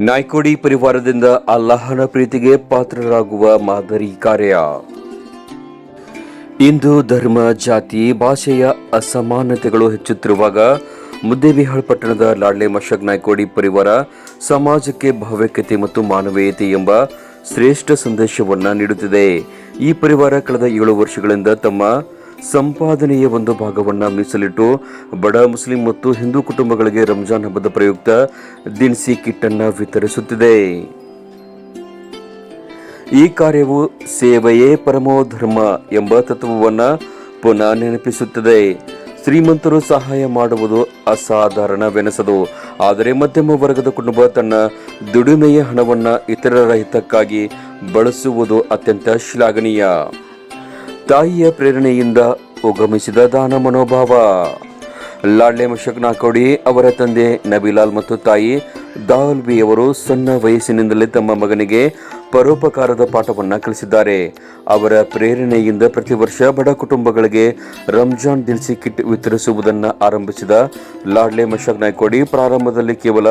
ನಾಯ್ಕೋಡಿ ಪರಿವಾರದಿಂದ ಅಲ್ಲಾಹನ ಪ್ರೀತಿಗೆ ಪಾತ್ರರಾಗುವ ಮಾದರಿ ಕಾರ್ಯ. ಇಂದು ಧರ್ಮ, ಜಾತಿ, ಭಾಷೆಯ ಅಸಮಾನತೆಗಳು ಹೆಚ್ಚುತ್ತಿರುವಾಗ ಮುದ್ದೇಬಿಹಾಳ್ ಪಟ್ಟಣದ ಲಾಡ್ಲೆ ಮಶಕ್ ನಾಯ್ಕೋಡಿ ಪರಿವಾರ ಸಮಾಜಕ್ಕೆ ಭಾವೈಕ್ಯತೆ ಮತ್ತು ಮಾನವೀಯತೆ ಎಂಬ ಶ್ರೇಷ್ಠ ಸಂದೇಶವನ್ನು ನೀಡುತ್ತಿದೆ. ಈ ಪರಿವಾರ ಕಳೆದ ಏಳು ವರ್ಷಗಳಿಂದ ತಮ್ಮ ಸಂಪಾದನೆಯ ಒಂದು ಭಾಗವನ್ನು ಮೀಸಲಿಟ್ಟು ಬಡ ಮುಸ್ಲಿಂ ಮತ್ತು ಹಿಂದೂ ಕುಟುಂಬಗಳಿಗೆ ರಂಜಾನ್ ಹಬ್ಬದ ಪ್ರಯುಕ್ತ ದಿನಸಿ ಕಿಟ್ ಅನ್ನು ವಿತರಿಸುತ್ತಿದೆ. ಈ ಕಾರ್ಯವು ಸೇವೆಯೇ ಪರಮೋಧರ್ಮ ಎಂಬ ತತ್ವವನ್ನು ಪುನಃ ನೆನಪಿಸುತ್ತದೆ. ಶ್ರೀಮಂತರು ಸಹಾಯ ಮಾಡುವುದು ಅಸಾಧಾರಣವೆನಿಸದು. ಆದರೆ ಮಧ್ಯಮ ವರ್ಗದ ಕುಟುಂಬ ತನ್ನ ದುಡಿಮೆಯ ಹಣವನ್ನು ಇತರರ ಹಿತಕ್ಕಾಗಿ ಬಳಸುವುದು ಅತ್ಯಂತ ಶ್ಲಾಘನೀಯ. ತಾಯಿಯ ಪ್ರೇರಣೆಯಿಂದ ಉಗಮಿಸಿದ ದಾನ ಮನೋಭಾವ. ಲಾಡ್ಲೆ ಮಶಕ್ ನಾಕೋಡಿ ಅವರ ತಂದೆ ನಬಿಲಾಲ್ ಮತ್ತು ತಾಯಿ ದಾಲ್ಬಿ ಅವರು ಸಣ್ಣ ವಯಸ್ಸಿನಿಂದಲೇ ತಮ್ಮ ಮಗನಿಗೆ ಪರೋಪಕಾರದ ಪಾಠವನ್ನ ಕಲಿಸಿದ್ದಾರೆ. ಅವರ ಪ್ರೇರಣೆಯಿಂದ ಪ್ರತಿ ವರ್ಷ ಬಡ ಕುಟುಂಬಗಳಿಗೆ ರಂಜಾನ್ ದಿನಸಿ ಕಿಟ್ ವಿತರಿಸುವುದನ್ನು ಆರಂಭಿಸಿದ ಲಾಡ್ಲೆ ಮಶಕ್ ನಾಯ್ಕೋಡಿ ಪ್ರಾರಂಭದಲ್ಲಿ ಕೇವಲ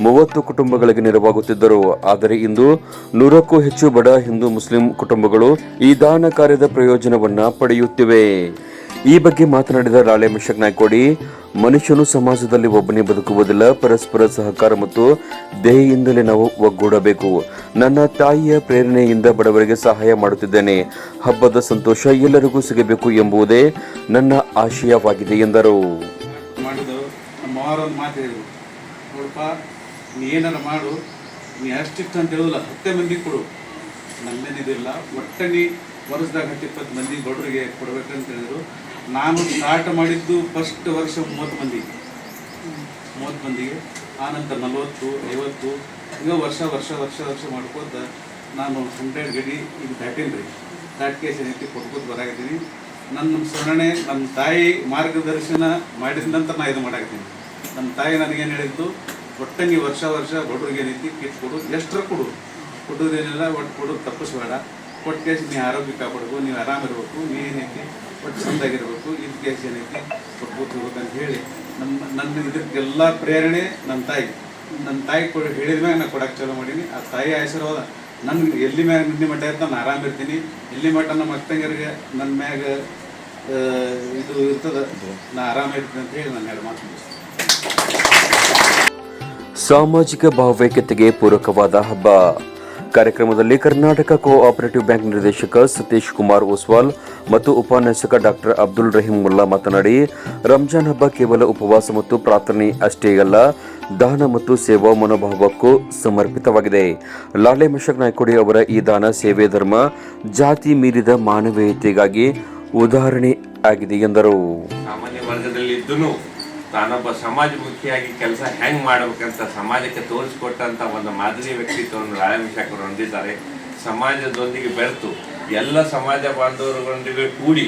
ಮೂವತ್ತು ಕುಟುಂಬಗಳಿಗೆ ನೆರವಾಗುತ್ತಿದ್ದರು. ಆದರೆ ಇಂದು ನೂರಕ್ಕೂ ಹೆಚ್ಚು ಬಡ ಹಿಂದೂ ಮುಸ್ಲಿಂ ಕುಟುಂಬಗಳು ಈ ದಾನ ಕಾರ್ಯದ ಪ್ರಯೋಜನವನ್ನ ಪಡೆಯುತ್ತಿವೆ. ಈ ಬಗ್ಗೆ ಮಾತನಾಡಿದ ರಾಳೆ ಮಿಶಕ್ ನಾಯ್ಕೋಡಿ, ಮನುಷ್ಯನು ಸಮಾಜದಲ್ಲಿ ಒಬ್ಬನೇ ಬದುಕುವುದಿಲ್ಲ, ಪರಸ್ಪರ ಸಹಕಾರ ಮತ್ತು ದೇಹಿಯಿಂದಲೇ ನಾವು ಒಗ್ಗೂಡಬೇಕು. ನನ್ನ ತಾಯಿಯ ಪ್ರೇರಣೆಯಿಂದ ಬಡವರಿಗೆ ಸಹಾಯ ಮಾಡುತ್ತಿದ್ದೇನೆ. ಹಬ್ಬದ ಸಂತೋಷ ಎಲ್ಲರಿಗೂ ಸಿಗಬೇಕು ಎಂಬುದೇ ನನ್ನ ಆಶಯವಾಗಿದೆ ಎಂದರು. ವರ್ಷದಾಗ ಹತ್ತು ಇಪ್ಪತ್ತು ಮಂದಿ ಬಡವರಿಗೆ ಕೊಡ್ಬೇಕಂತ ಹೇಳಿದ್ರು. ನಾನು ಸ್ಟಾರ್ಟ್ ಮಾಡಿದ್ದು ಫಸ್ಟ್ ವರ್ಷ ಮೂವತ್ತು ಮಂದಿ. ಮೂವತ್ತು ಮಂದಿಗೆ ಆನಂತರ ನಲವತ್ತು, ಐವತ್ತು, ಈಗ ವರ್ಷ ವರ್ಷ ವರ್ಷ ವರ್ಷ ಮಾಡ್ಕೋತ ನಾನು ಹಂಡ್ರೆಡ್ ಗಡಿ ಈಗ ದಾಟೀನಿ ರೀ. ದಾಟಿಗೆ ಏನೈತಿ ಕೊಟ್ಕೋತ ಬರಾಕತ್ತೀನಿ. ನನ್ನ ಸ್ಮರಣೆ ನಮ್ಮ ತಾಯಿ ಮಾರ್ಗದರ್ಶನ ಮಾಡಿದ ನಂತರ ನಾ ಇದು ಮಾಡಾಕತ್ತೀನಿ. ನಮ್ಮ ತಾಯಿ ನನಗೇನು ಹೇಳಿದ್ದು, ಒಟ್ಟಂಗಿ ವರ್ಷ ವರ್ಷ ಬಡವ್ರಿಗೆ ಏನೈತಿ ಕಿಟ್ ಕೊಡು, ಎಷ್ಟರ ಕೊಡು. ಕೊಡೋದೇನಿಲ್ಲ ಒಟ್ಟು ಕೊಡು ತಪ್ಪಿಸ್ಬೇಡ. ಕೊಟ್ಟು ಕೇಸ್ ನೀ ಆರೋಗ್ಯ ಕಾಪಾಡ್ಬೇಕು ನೀವು ಆರಾಮಿರ್ಬೇಕು ನೀ ಏನೈತಿ ಒಟ್ಟು ಚಂದಾಗಿರ್ಬೇಕು ಇದು ಕೇಸ್ ಏನೈತಿ ಅಂತ ಹೇಳಿ. ನಮ್ಮ, ನನ್ನ ಇದಕ್ಕೆಲ್ಲ ಪ್ರೇರಣೆ ನನ್ನ ತಾಯಿ. ನನ್ನ ತಾಯಿ ಕೊಡ, ಹೇಳಿದ ಮ್ಯಾಗ ನಾನು ಕೊಡಕ್ಕೆ ಚಾಲೂ ಮಾಡೀನಿ. ಆ ತಾಯಿ ಆಶೀರ್ವಾದ. ನನ್ನ ಎಲ್ಲಿ ಮ್ಯಾಗ ನಿನ್ನೆ ಮಟ್ಟ ಇರ್ತ ನಾನು ಆರಾಮಿರ್ತೀನಿ ಎಲ್ಲಿ ಮಟ್ಟ ನಮ್ಮ ಅಕ್ಕಂಗರಿಗೆ ನನ್ನ ಮ್ಯಾಗ ಇದು ಇರ್ತದ, ನಾ ಆರಾಮಿರ್ತೀನಿ ಅಂತ ಹೇಳಿ ನಾನು ಎರಡು ಮಾತು. ಸಾಮಾಜಿಕ ಭಾವೈಕ್ಯತೆಗೆ ಪೂರಕವಾದ ಹಬ್ಬ. ಕಾರ್ಯಕ್ರಮದಲ್ಲಿ ಕರ್ನಾಟಕ ಕೋಆಪರೇಟಿವ್ ಬ್ಯಾಂಕ್ ನಿರ್ದೇಶಕ ಸತೀಶ್ ಕುಮಾರ್ ಓಸ್ವಾಲ್ ಮತ್ತು ಉಪನ್ಯಾಸಕ ಡಾಕ್ಟರ್ ಅಬ್ದುಲ್ ರಹೀಂ ಮುಲ್ಲಾ ಮಾತನಾಡಿ, ರಂಜಾನ್ ಹಬ್ಬ ಕೇವಲ ಉಪವಾಸ ಮತ್ತು ಪ್ರಾರ್ಥನೆ ಅಷ್ಟೇ ಅಲ್ಲ, ದಾನ ಮತ್ತು ಸೇವಾ ಮನೋಭಾವಕ್ಕೂ ಸಮರ್ಪಿತವಾಗಿದೆ. ಲಾಲೆ ಮಶಕ್ ನಾಯ್ಕೋಡಿ ಅವರ ಈ ದಾನ ಸೇವೆ ಧರ್ಮ ಜಾತಿ ಮೀರಿದ ಮಾನವೀಯತೆಗಾಗಿ ಉದಾಹರಣೆ ಆಗಿದೆ ಎಂದರು. ತಾನೊಬ್ಬ ಸಮಾಜಮುಖಿಯಾಗಿ ಕೆಲಸ ಹೆಂಗೆ ಮಾಡ್ಬೇಕಂತ ಸಮಾಜಕ್ಕೆ ತೋರಿಸ್ಕೊಟ್ಟಂಥ ಒಂದು ಮಾದರಿ ವ್ಯಕ್ತಿತ್ವವನ್ನು ರಾಯಮಿಶಾಕರು ಹೊಂದಿದ್ದಾರೆ. ಸಮಾಜದೊಂದಿಗೆ ಬೆರೆತು ಎಲ್ಲ ಸಮಾಜ ಬಾಂಧವರೊಂದಿಗೆ ಕೂಡಿ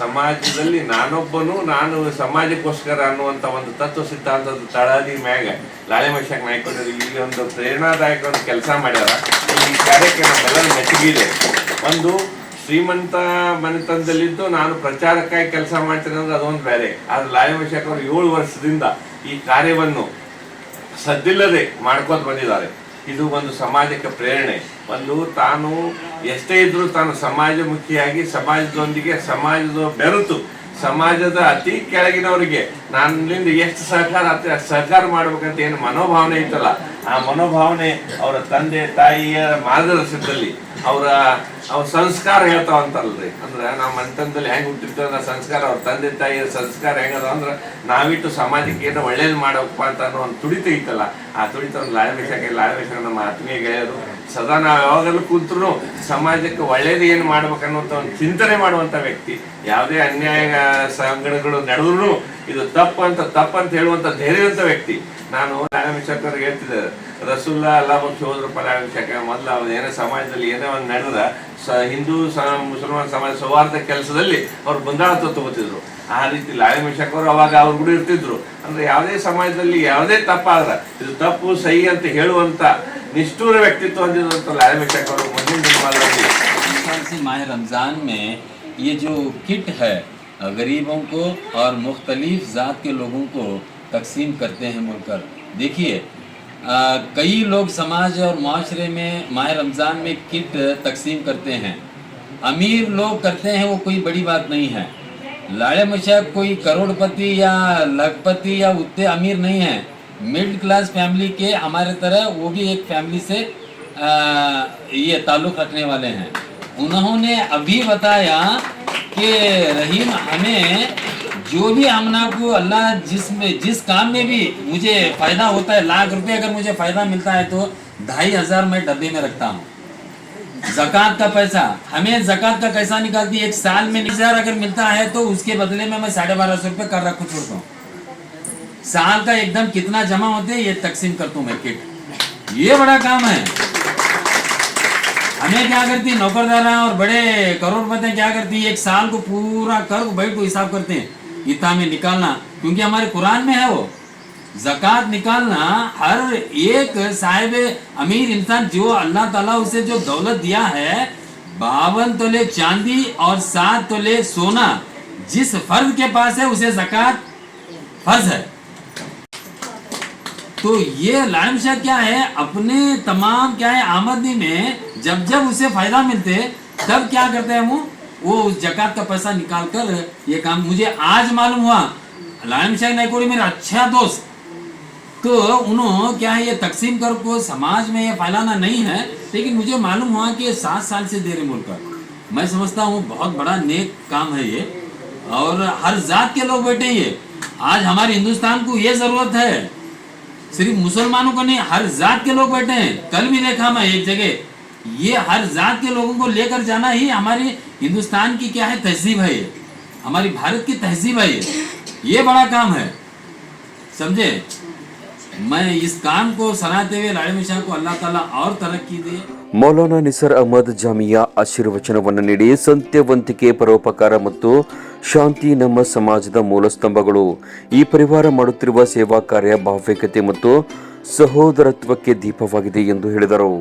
ಸಮಾಜದಲ್ಲಿ ನಾನೊಬ್ಬನು, ನಾನು ಸಮಾಜಕ್ಕೋಸ್ಕರ ಅನ್ನುವಂಥ ಒಂದು ತತ್ವ ಸಿದ್ಧಾಂತದ ತಳದಿ ಮ್ಯಾಗ ಲಾಳೆ ಮಶಾಕ್ ನಾಯ್ಕೊಂಡು ಈ ಒಂದು ಪ್ರೇರಣಾದಾಯಕ ಒಂದು ಕೆಲಸ ಮಾಡ್ಯಾರ. ಈ ಕಾರ್ಯಕ್ಕೆ ನಮ್ಮೆಲ್ಲರ ಮೆಚ್ಚುಗಿದೆ ಒಂದು ಶ್ರೀಮಂತ ಮನೆತನದಲ್ಲಿದ್ದು ನಾನು ಪ್ರಚಾರಕ್ಕಾಗಿ ಕೆಲಸ ಮಾಡ್ತೇನೆ ಅಂದ್ರೆ ಅದೊಂದು ಬೇರೆ. ಆದ್ರೆ ಲಾಯಮಶಾಕ್ ಅವರು ಏಳು ವರ್ಷದಿಂದ ಈ ಕಾರ್ಯವನ್ನು ಸದ್ದಿಲ್ಲದೆ ಮಾಡ್ಕೊತ ಬಂದಿದ್ದಾರೆ. ಇದು ಒಂದು ಸಮಾಜಕ್ಕೆ ಪ್ರೇರಣೆ. ಒಂದು ತಾನು ಎಷ್ಟೇ ಇದ್ರೂ ತಾನು ಸಮಾಜಮುಖಿಯಾಗಿ ಸಮಾಜದೊಂದಿಗೆ ಸಮಾಜದ ಬೆರೆತು ಸಮಾಜದ ಅತಿ ಕೆಳಗಿನವರಿಗೆ ನನ್ನಿಂದ ಎಷ್ಟು ಸಹಕಾರ ಆಗ್ತದೆ ಅಷ್ಟು ಸಹಕಾರ ಮಾಡ್ಬೇಕಂತ ಏನು ಮನೋಭಾವನೆ ಇತ್ತಲ್ಲ, ಆ ಮನೋಭಾವನೆ ಅವರ ತಂದೆ ತಾಯಿಯ ಮಾರ್ಗದರ್ಶನದಲ್ಲಿ ಅವರ ಅವ್ರ ಸಂಸ್ಕಾರ ಹೇಳ್ತಾವ ಅಂತಲ್ರಿ. ಅಂದ್ರೆ ನಮ್ಮ ಮನೆತನದಲ್ಲಿ ಹೆಂಗ್ ಹುಟ್ಟಿರ್ತದ ಸಂಸ್ಕಾರ, ಅವ್ರ ತಂದೆ ತಾಯಿಯ ಸಂಸ್ಕಾರ ಹೆಂಗದ ಅಂದ್ರೆ ನಾವಿಟ್ಟು ಸಮಾಜಕ್ಕೆ ಏನೋ ಒಳ್ಳೇದು ಮಾಡಬೇಕಪ್ಪ ಅಂತ ಅನ್ನೋ ಒಂದು ತುಡಿತ ಇತ್ತಲ್ಲ, ಆ ತುಡಿತ ಒಂದು ಲಾಳಬೇಸಾಗಿ ಲಾಳಬೇಸಾಗ ನಮ್ಮ ಆತ್ಮೀಯ ಗೆಳೆಯರು ಸದಾ ನಾವು ಯಾವಾಗಲೂ ಕೂತ್ರು ಸಮಾಜಕ್ಕೆ ಒಳ್ಳೇದು ಏನು ಮಾಡ್ಬೇಕನ್ನುವಂಥ ಒಂದು ಚಿಂತನೆ ಮಾಡುವಂಥ ವ್ಯಕ್ತಿ. ಯಾವುದೇ ಅನ್ಯಾಯ, ಸಂಗಡಗಳು ನಡೆದ್ರು ಇದು ತಪ್ಪು ಅಂತ ತಪ್ಪು ಅಂತ ಹೇಳುವಂಥ ಧೈರ್ಯವಂತ ವ್ಯಕ್ತಿ. ನಾನು ರಾಯಮಿಶಾಕರ್ಗೆ ಹೇಳ್ತಿದ್ದೆ ರಸುಲ್ಲಾ ಅಲ್ಲಾ ಬಂದು ಹೋದ್ರಪ್ಪ ಶಂಕರ್, ಮೊದಲು ಅವ್ರು ಏನೇ ಸಮಾಜದಲ್ಲಿ ಏನೋ ಒಂದು ನಡೆದ, ಸ, ಹಿಂದೂ ಸ, ಮುಸಲ್ಮಾನ್ ಸಮಾಜ ಸೌಹಾರ್ದ ಕೆಲಸದಲ್ಲಿ ಅವ್ರು ಬಂದಾಳತ್ವ ತಗೋತಿದ್ರು. ಆ ರೀತಿ ಲಾಯಮಿಶಾಕ್ ಅವರು ಅವಾಗ ಅವ್ರು ಕೂಡ ಇರ್ತಿದ್ರು. ಅಂದ್ರೆ ಯಾವುದೇ ಸಮಾಜದಲ್ಲಿ ಯಾವುದೇ ತಪ್ಪಾದ್ರ, ಇದು ತಪ್ಪು, ಸಹಿ ಅಂತ ಹೇಳುವಂತ निष्ठुर व्यक्तित्व तो करो? मुझे माह रमज़ान में ये जो किट है, गरीबों को और मुख्तलिफ़ ज़ात के लोगों को तकसीम करते हैं मुड़कर देखिए कई लोग समाज और माशरे में माह रमज़ान में किट तकसीम करते हैं। अमीर लोग करते हैं, वो कोई बड़ी बात नहीं है। लाड़े मशाक कोई करोड़पति या लखपति या उतने अमीर नहीं है। मिडिल क्लास फैमिली के हमारे तरह वो भी एक फैमिली से आ, ये ताल्लुक़ रखने वाले हैं। उन्होंने अभी बताया कि रहीम हमें जो भी हमना को अल्लाह जिस में जिस काम में भी मुझे फ़ायदा होता है लाख रुपए अगर मुझे फ़ायदा मिलता है तो ढाई हज़ार मैं डब्बे में रखता हूँ। जक़ात का पैसा हमें जक़ात का कैसा निकालती है एक साल में हज़ार अगर मिलता है तो उसके बदले में मैं साढ़े बारह सौ रुपये कर रखू छोड़ता हूँ साल का एकदम कितना जमा होते हैं, ये तकसीम करता हूँ मैं, किट। ये बड़ा काम है। हमें क्या करती नौकरदारा और बड़े करोड़पति क्या करती है, एक साल को पूरा कर बैठ को हिसाब करते हैं। इतना में निकालना, क्योंकि हमारे कुरान में है वो। जक़ात निकालना, हर एक साहिब अमीर इंसान जो अल्लाह ताला उसे जो दौलत दिया है, बावन तोले चांदी और सात तोले सोना, जिस फ़र्ज़ के पास है, उसे जक़ात फ़र्ज़ है। तो ये लाइम शाह क्या है? अपने तमाम क्या है, आमदनी में जब जब उसे फ़ायदा मिलते, तब क्या करते हैं वो? वो उस जक़ात का पैसा निकाल कर ये काम, मुझे आज मालूम हुआ लाइम शाह नायकोड़ी मेरा अच्छा दोस्त। तो उन्होंने क्या है, ये तकसीम कर को समाज में ये फैलाना नहीं है, लेकिन मुझे मालूम हुआ कि सात साल से दे रहे मुल्क मैं समझता हूँ, बहुत बड़ा नेक काम है ये। और हर जात के लोग बैठे ये। आज हमारे हिंदुस्तान को ये ज़रूरत है। सिर्फ़ मुसलमानों को नहीं, हर जात के लोग बैठे हैं। कल भी देखा मैं एक जगह, ये हर जात के लोगों को लेकर जाना ही हमारे हिंदुस्तान की क्या है, तहजीब है ये। हमारी भारत की तहजीब है ये। ये बड़ा काम है। समझे? मैं इस काम को सराहते हुए लाड़े शाह को अल्लाह ताला और तरक्की दे ಮೌಲಾನಾ ನಿಸರ್ ಅಹಮದ್ ಜಾಮಿಯಾ ಆಶೀರ್ವಚನವನ್ನು ನೀಡಿ ಸಂತ್ಯವಂತಿಕೆ ಪರೋಪಕಾರ ಮತ್ತು ಶಾಂತಿ ನಮ್ಮ ಸಮಾಜದ ಮೂಲ ಸ್ತಂಭಗಳು ಈ ಪರಿವಾರ ಮಾಡುತ್ತಿರುವ ಸೇವಾ ಕಾರ್ಯ ಭಾವ್ಯಕತೆ ಮತ್ತು ಸಹೋದರತ್ವಕ್ಕೆ ದೀಪವಾಗಿದೆ ಎಂದು ಹೇಳಿದರು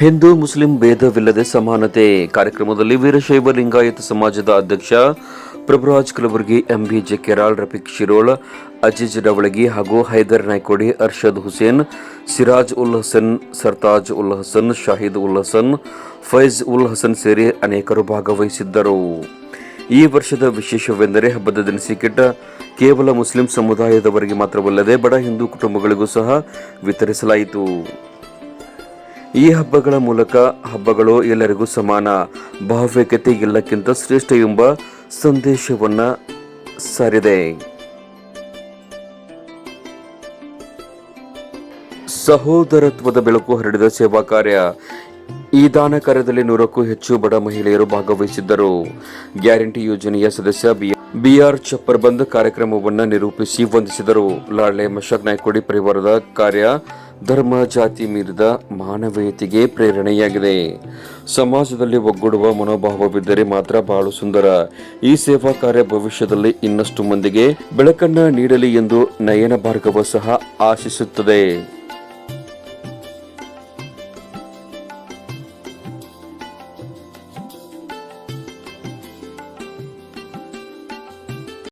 ಹಿಂದೂ ಮುಸ್ಲಿಂ ಭೇದವಿಲ್ಲದೆ ಸಮಾನತೆ ಕಾರ್ಯಕ್ರಮದಲ್ಲಿ ವೀರಶೈವ ಲಿಂಗಾಯತ ಸಮಾಜದ ಅಧ್ಯಕ್ಷ ಪ್ರಭುರಾಜ್ ಕಲಬುರ್ಗಿ, ಎಂಬಿ ಜೆ ಕೆರಾಳ್ ರಫಿಕ್ ಶಿರೋಳ, ಅಜಿಜ್ ಡವಳಗಿ ಹಾಗೂ ಹೈದರ್ ನಾಯ್ಕೋಡಿ, ಅರ್ಷದ್ ಹುಸೇನ್, ಸಿರಾಜ್ ಉಲ್ ಹಸನ್, ಸರ್ತಾಜ್ ಉಲ್ ಹಸನ್, ಶಾಹಿದ್ ಉಲ್ ಹಸನ್, ಫೈಜ್ ಉಲ್ ಹಸನ್ ಸೇರಿ ಅನೇಕರು ಭಾಗವಹಿಸಿದ್ದರು. ಈ ವರ್ಷದ ವಿಶೇಷವೆಂದರೆ ಹಬ್ಬದ ದಿನಸಿ ಕಿಟ್ ಕೇವಲ ಮುಸ್ಲಿಂ ಸಮುದಾಯದವರಿಗೆ ಮಾತ್ರವಲ್ಲದೆ ಬಡ ಹಿಂದೂ ಕುಟುಂಬಗಳಿಗೂ ಸಹ ವಿತರಿಸಲಾಯಿತು. ಈ ಹಬ್ಬಗಳ ಮೂಲಕ ಹಬ್ಬಗಳು ಎಲ್ಲರಿಗೂ ಸಮಾನ ಭಾವ್ಯಕತೆ ಎಲ್ಲಕ್ಕಿಂತ ಶ್ರೇಷ್ಠ ಎಂಬ ಸಂದೇಶವನ್ನ ಸಾರಿದೆ. ಸಹೋದರತ್ವದ ಬೆಳಕು ಹರಡಿದ ಸೇವಾ ಕಾರ್ಯ. ಈ ದಾನ ಕಾರ್ಯದಲ್ಲಿ ನೂರಕ್ಕೂ ಹೆಚ್ಚು ಬಡ ಮಹಿಳೆಯರು ಭಾಗವಹಿಸಿದ್ದರು. ಗ್ಯಾರಂಟಿ ಯೋಜನೆಯ ಸದಸ್ಯ ಬಿ ಬಿಆರ್ ಚಪ್ಪರ್ ಬಂದ್ ಕಾರ್ಯಕ್ರಮವನ್ನು ನಿರೂಪಿಸಿ ವಂದಿಸಿದರು. ಲಾಳೆ ಮಶಾಕ್ ನಾಯ್ಕೋಡಿ ಪರಿವಾರದ ಕಾರ್ಯ ಧರ್ಮ, ಜಾತಿ ಮೀರಿದ ಮಾನವೀಯತೆಗೆ ಪ್ರೇರಣೆಯಾಗಿದೆ. ಸಮಾಜದಲ್ಲಿ ಒಗ್ಗೂಡುವ ಮನೋಭಾವವಿದ್ದರೆ ಮಾತ್ರ ಬಹಳ ಸುಂದರ. ಈ ಸೇವಾ ಕಾರ್ಯ ಭವಿಷ್ಯದಲ್ಲಿ ಇನ್ನಷ್ಟು ಮಂದಿಗೆ ಬೆಳಕನ್ನ ನೀಡಲಿ ಎಂದು ನಯನ ಭಾರ್ಗವ ಸಹ ಆಶಿಸುತ್ತದೆ.